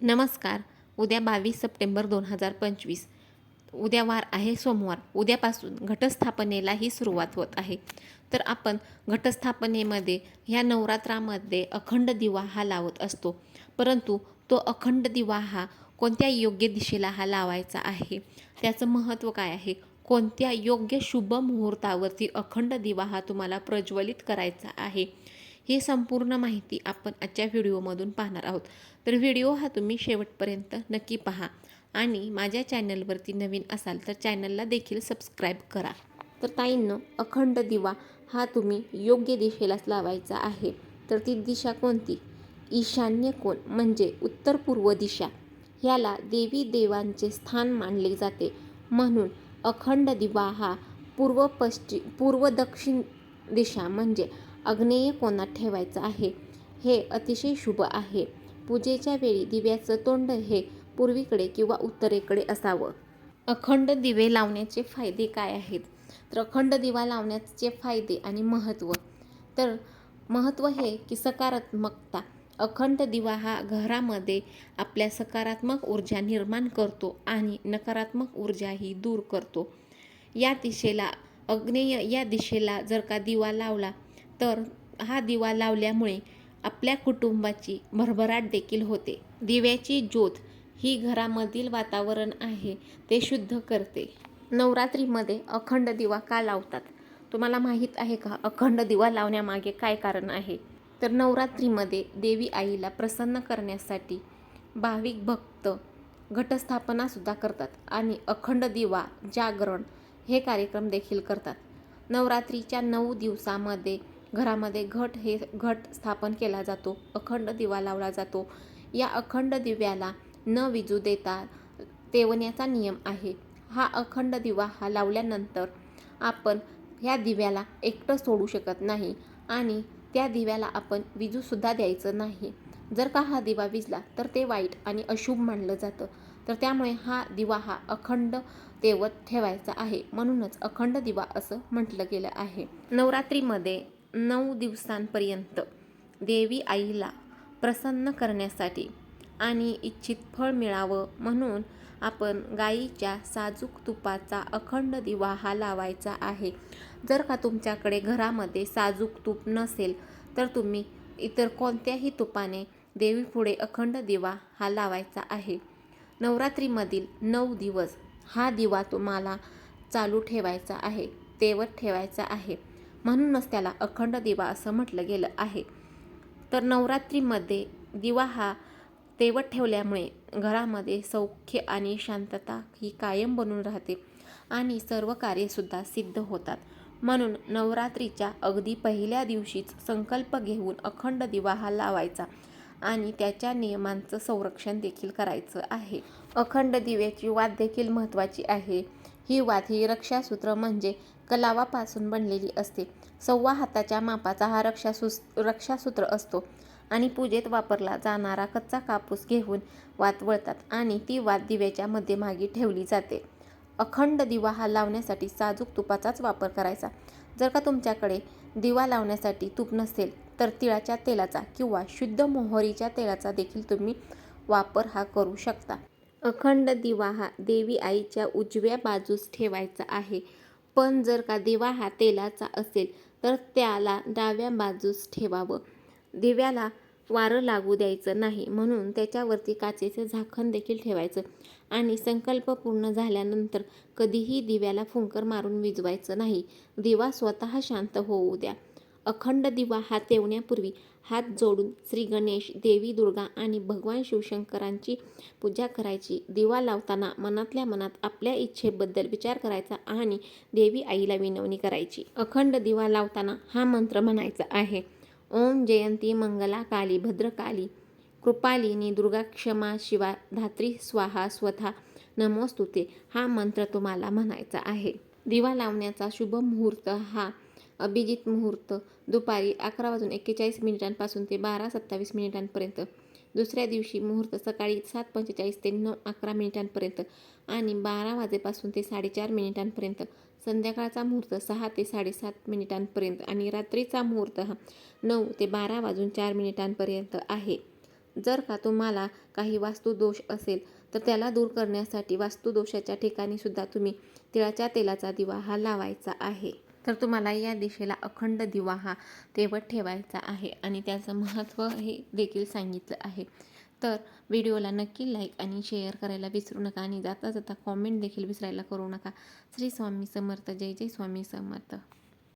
नमस्कार. उद्या बावीस सप्टेंबर दोन हजार पंचवीस. उद्या वार आहे सोमवार. उद्यापासून घटस्थापनेलाही सुरुवात होत आहे. तर आपण घटस्थापनेमध्ये ह्या नवरात्रामध्ये अखंड दिवा हा लावत असतो. परंतु तो अखंड दिवा हा कोणत्या योग्य दिशेला हा लावायचा आहे? त्याचं महत्त्व काय आहे? कोणत्या योग्य शुभ मुहूर्तावरती अखंड दिवा हा तुम्हाला प्रज्वलित करायचा आहे? ही संपूर्ण माहिती आपण आजच्या व्हिडिओमधून पाहणार आहोत. तर व्हिडिओ हा तुम्ही शेवटपर्यंत नक्की पहा आणि माझ्या चॅनलवरती नवीन असाल तर चॅनलला देखील सबस्क्राईब करा. तर ताईंनं अखंड दिवा हा तुम्ही योग्य दिशेलाच लावायचा आहे. तर ती दिशा कोणती? ईशान्य कोण म्हणजे उत्तर पूर्व दिशा. ह्याला देवी देवांचे स्थान मानले जाते. म्हणून अखंड दिवा हा पूर्व पश्चिम पूर्व दक्षिण दिशा म्हणजे अग्नेय कोणात ठेवायचं आहे? हे अतिशय शुभ आहे. पूजेच्या वेळी दिव्याचं तोंड हे पूर्वीकडे किंवा उत्तरेकडे असावं. अखंड दिवे लावण्याचे फायदे काय आहेत? तर अखंड दिवा लावण्याचे फायदे आणि महत्त्व. तर महत्त्व हे की सकारात्मकता. अखंड दिवा हा घरामध्ये आपल्या सकारात्मक ऊर्जा निर्माण करतो आणि नकारात्मक ऊर्जाही दूर करतो. या दिशेला अग्नेय या दिशेला जर का दिवा लावला तर हा दिवा लावल्यामुळे आपल्या कुटुंबाची भरभराट देखील होते. दिव्याची ज्योत ही घरामधील वातावरण आहे ते शुद्ध करते. नवरात्रीमध्ये अखंड दिवा का लावतात? तुम्हाला माहीत आहे का? अखंड दिवा लावण्यामागे काय कारण आहे? तर नवरात्रीमध्ये देवी आईला प्रसन्न करण्यासाठी भाविक भक्त घटस्थापनासुद्धा करतात आणि अखंड दिवा जागरण हे कार्यक्रम देखील करतात. नवरात्रीच्या नऊ दिवसामध्ये घरामध्ये घट हे घट स्थापन केला जातो. अखंड दिवा लावला जातो. या अखंड दिव्याला न विजू देता तेवण्याचा नियम आहे. हा अखंड दिवा हा लावल्यानंतर आपण ह्या दिव्याला एकटं सोडू शकत नाही आणि त्या दिव्याला आपण विजूसुद्धा द्यायचं नाही. जर का हा दिवा विजला तर ते वाईट आणि अशुभ मानलं जातं. तर त्यामुळे हा दिवा हा अखंड तेवत ठेवायचा आहे. म्हणूनच अखंड दिवा असं म्हटलं गेलं आहे. नवरात्रीमध्ये नऊ दिवसांपर्यंत देवी आईला प्रसन्न करण्यासाठी आणि इच्छित फळ मिळावं म्हणून आपण गाईच्या साजूक तुपाचा अखंड दिवा हा लावायचा आहे. जर का तुमच्याकडे घरामध्ये साजूक तूप नसेल तर तुम्ही इतर कोणत्याही तुपाने देवीपुढे अखंड दिवा हा लावायचा आहे. नवरात्रीमधील नऊ दिवस हा दिवा तुम्हाला चालू ठेवायचा आहे तेवत ठेवायचा आहे. म्हणूनच त्याला अखंड दिवा असं म्हटलं गेलं आहे. तर नवरात्रीमध्ये दिवा हा तेवत ठेवल्यामुळे घरामध्ये सौख्य आणि शांतता ही कायम बनून राहते आणि सर्व कार्यसुद्धा सिद्ध होतात. म्हणून नवरात्रीच्या अगदी पहिल्या दिवशीच संकल्प घेऊन अखंड दिवा हा लावायचा आणि त्याच्या नियमांचं संरक्षण देखील करायचं आहे. अखंड दिव्याची वाद देखील महत्त्वाची आहे. ही वात ही रक्षासूत्र म्हणजे कलावापासून बनलेली असते. सव्वा हाताच्या मापाचा हा रक्षासूस रक्षासूत्र असतो आणि पूजेत वापरला जाणारा कच्चा कापूस घेऊन वात वळतात आणि ती वात दिव्याच्या मध्यमागी ठेवली जाते. अखंड दिवा हा लावण्यासाठी साजूक तुपाचाच वापर करायचा. जर का तुमच्याकडे दिवा लावण्यासाठी तूप नसेल तर तिळाच्या तेलाचा किंवा शुद्ध मोहरीच्या तेलाचा देखील तुम्ही वापर हा करू शकता. अखंड दिवा हा देवी आईच्या उजव्या बाजूस ठेवायचा आहे. पण जर का दिवा हा तेलाचा असेल तर त्याला डाव्या बाजूस ठेवावं. दिव्याला वारं लागू द्यायचं नाही म्हणून त्याच्यावरती काचेचं झाकण देखील ठेवायचं आणि संकल्प पूर्ण झाल्यानंतर कधीही दिव्याला फुंकर मारून विजवायचं नाही. दिवा स्वतः शांत होऊ द्या. अखंड दिवा हा तेवण्यापूर्वी हात जोडून श्री गणेश देवी दुर्गा आणि भगवान शिवशंकरांची पूजा करायची. दिवा लावताना मनातल्या मनात आपल्या इच्छेबद्दल विचार करायचा आणि देवी आईला विनवणी करायची. अखंड दिवा लावताना हा मंत्र म्हणायचा आहे. ओम जयंती मंगला काली भद्रकाली कृपालिनी दुर्गा क्षमा शिवा धात्री स्वाहा स्वथा नमोस्तुते हा मंत्र तुम्हाला म्हणायचा आहे. दिवा लावण्याचा शुभ मुहूर्त हा अभिजित मुहूर्त दुपारी अकरा वाजून एक्केचाळीस मिनिटांपासून ते बारा सत्तावीस मिनिटांपर्यंत. दुसऱ्या दिवशी मुहूर्त सकाळी सात पंचेचाळीस ते नऊ अकरा मिनिटांपर्यंत आणि बारा वाजेपासून ते साडेचार मिनिटांपर्यंत. संध्याकाळचा मुहूर्त सहा ते साडेसात मिनिटांपर्यंत आणि रात्रीचा मुहूर्त हा नऊ ते बारा वाजून चार मिनिटांपर्यंत आहे. जर का तुम्हाला काही वास्तुदोष असेल तर त्याला दूर करण्यासाठी वास्तुदोषाच्या ठिकाणीसुद्धा तुम्ही तिळाच्या तेलाचा दिवा हा लावायचा आहे. तर तुम्हाला या दिशेला अखंड दिवा हा तेवत ठेवायचा आहे आणि त्याचं महत्त्व हे देखील सांगितलं आहे. तर व्हिडिओला नक्की लाईक आणि शेअर करायला विसरू नका आणि जाता जाता कॉमेंट देखील विसरायला करू नका. श्री स्वामी समर्थ. जय जय स्वामी समर्थ.